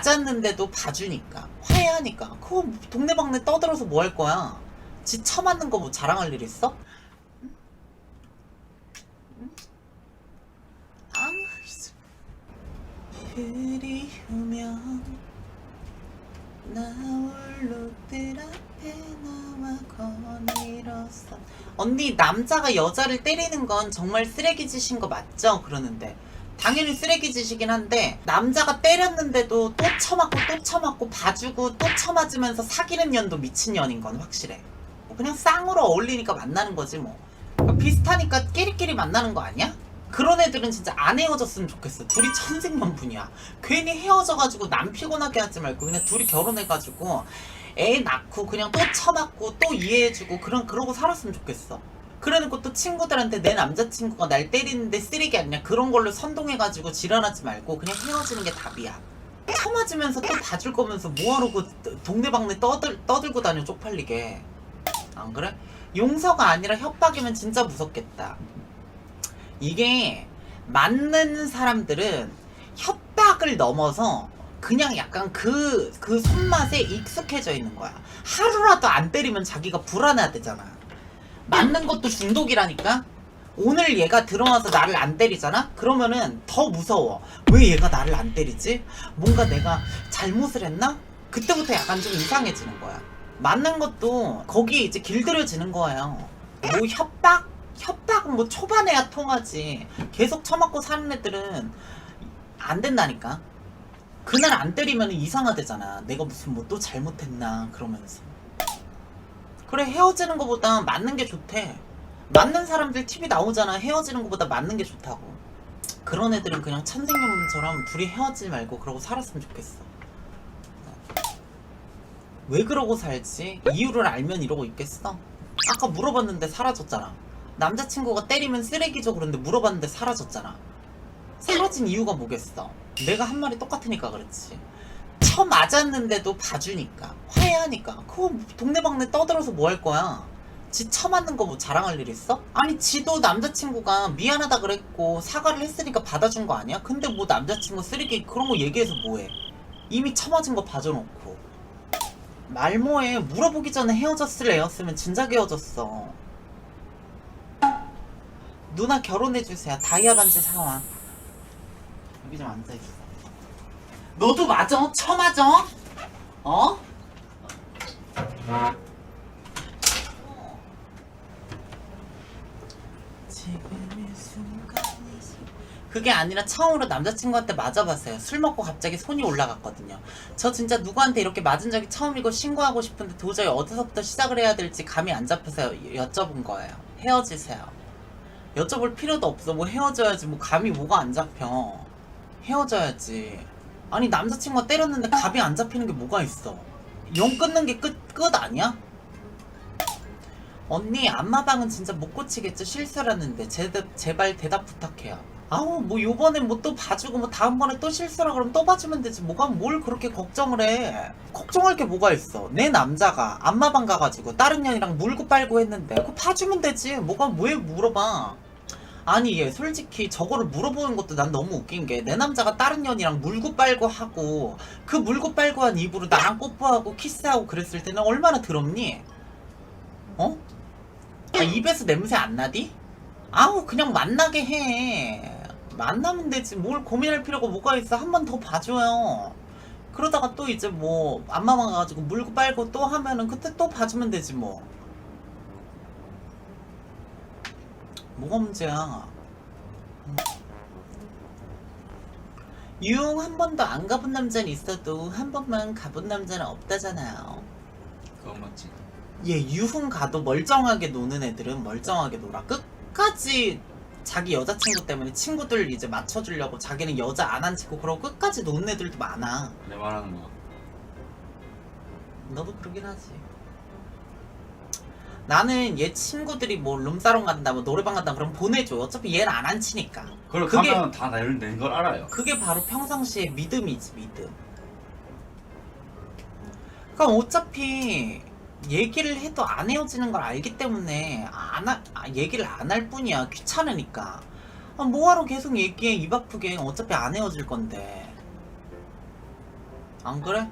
맞았는데도 봐주니까 화해하니까 그거 동네방네 떠들어서 뭐 할 거야 지 처맞는 거 뭐 자랑할 일 있어? 아, 씨. 그리우면 나 홀로 뜰 앞에 나와 거닐었어 언니 남자가 여자를 때리는 건 정말 쓰레기 짓인 거 맞죠? 그러는데 당연히 쓰레기 짓이긴 한데 남자가 때렸는데도 또 쳐맞고 또 쳐맞고 봐주고 또 쳐맞으면서 사귀는 년도 미친년인 건 확실해 뭐 그냥 쌍으로 어울리니까 만나는 거지 뭐 그러니까 비슷하니까 끼리끼리 만나는 거 아니야? 그런 애들은 진짜 안 헤어졌으면 좋겠어. 둘이 천생연분이야. 괜히 헤어져가지고 남 피곤하게 하지 말고 그냥 둘이 결혼해가지고 애 낳고 그냥 또 쳐맞고 또 이해해주고 그런 그러고 살았으면 좋겠어. 그래놓고 또 친구들한테 내 남자친구가 날 때리는데 쓰레기 아니냐 그런 걸로 선동해가지고 지랄하지 말고 그냥 헤어지는 게 답이야. 쳐맞으면서 또 봐줄 거면서 뭐하러 그 동네방네 떠들, 떠들고 다녀 쪽팔리게. 안 그래? 용서가 아니라 협박이면 진짜 무섭겠다. 이게 맞는 사람들은 협박을 넘어서 그냥 약간 그, 그 손맛에 익숙해져 있는 거야. 하루라도 안 때리면 자기가 불안해하대잖아. 맞는 것도 중독이라니까? 오늘 얘가 들어와서 나를 안 때리잖아? 그러면은 더 무서워. 왜 얘가 나를 안 때리지? 뭔가 내가 잘못을 했나? 그때부터 약간 좀 이상해지는 거야. 맞는 것도 거기에 이제 길들여지는 거예요. 뭐 협박? 협박은 뭐 초반에야 통하지. 계속 처맞고 사는 애들은 안 된다니까. 그날 안 때리면 이상하대잖아. 내가 무슨 뭐 또 잘못했나 그러면서. 그래 헤어지는 것보다 맞는 게 좋대. 맞는 사람들 TV 나오잖아. 헤어지는 것보다 맞는 게 좋다고. 그런 애들은 그냥 천생연분처럼 둘이 헤어지지 말고 그러고 살았으면 좋겠어. 왜 그러고 살지? 이유를 알면 이러고 있겠어? 아까 물어봤는데 사라졌잖아. 남자친구가 때리면 쓰레기죠 그런데 물어봤는데 사라졌잖아. 사라진 이유가 뭐겠어? 내가 한 말이 똑같으니까 그렇지. 쳐 맞았는데도 봐주니까 화해하니까 그거 동네방네 떠들어서 뭐 할 거야? 지 쳐맞는 거 뭐 자랑할 일 있어? 아니 지도 남자친구가 미안하다 그랬고 사과를 했으니까 받아준 거 아니야? 근데 뭐 남자친구 쓰레기 그런 거 얘기해서 뭐해? 이미 쳐맞은 거 봐줘놓고 말모에 물어보기 전에 헤어졌을 애였으면 진작 헤어졌어 누나 결혼해주세요 다이아 반지 사와 여기 좀 앉아있어 너도 맞아? 쳐맞아? 어? 그게 아니라 처음으로 남자친구한테 맞아봤어요. 술 먹고 갑자기 손이 올라갔거든요. 저 진짜 누구한테 이렇게 맞은 적이 처음이고 신고하고 싶은데 도저히 어디서부터 시작을 해야 될지 감이 안 잡혀서 여쭤본 거예요. 헤어지세요. 여쭤볼 필요도 없어. 뭐 헤어져야지. 뭐 감이 뭐가 안 잡혀. 헤어져야지. 아니 남자친구가 때렸는데 감이 안 잡히는 게 뭐가 있어. 용 끊는 게 끝 끝 아니야? 언니 안마방은 진짜 못 고치겠죠? 실수라는데. 제대, 제발 대답 부탁해요. 아우 뭐 요번엔 뭐또 봐주고 뭐 다음번에 또 실수라 그러면 또 봐주면 되지. 뭐가 뭘 그렇게 걱정을 해? 걱정할 게 뭐가 있어? 내 남자가 안마방 가가지고 다른 년이랑 물고 빨고 했는데 그거 봐주면 되지. 뭐가 왜 물어봐 아니 얘 솔직히 저거를 물어보는 것도 난 너무 웃긴 게 내 남자가 다른 년이랑 물고 빨고 하고 그 물고 빨고 한 입으로 나랑 뽀뽀하고 키스하고 그랬을 때는 얼마나 더럽니? 어? 아 입에서 냄새 안 나디? 아우 그냥 만나게 해 만나면 되지 뭘 고민할 필요가 뭐가 있어 한 번 더 봐줘요 그러다가 또 이제 뭐 안마만 가가지고 물고 빨고 또 하면은 그때 또 봐주면 되지 뭐 뭐가 문제야 음. 유흥 한 번도 안 가본 남자는 있어도 한 번만 가본 남자는 없다잖아요 그건 맞지. 얘 유흥 가도 멀쩡하게 노는 애들은 멀쩡하게 놀아. 끝까지 자기 여자친구 때문에 친구들 이제 맞춰주려고 자기는 여자 안 한 친구 그러고 끝까지 노는 애들도 많아. 내 말하는 거. 너도 그러긴 하지. 나는 얘 친구들이 뭐 룸사롱 간다, 뭐 노래방 간다 그럼 보내줘. 어차피 얘는 안한 치니까. 그걸 그게- 가면 다 나를 낸걸 알아요. 그게 바로 평상시의 믿음이지, 믿음. 그럼 어차피 얘기를 해도 안 헤어지는 걸 알기 때문에 안 하, 아, 얘기를 안 할 뿐이야. 귀찮으니까. 아, 뭐하러 계속 얘기해, 입 아프게. 어차피 안 헤어질 건데. 안 그래?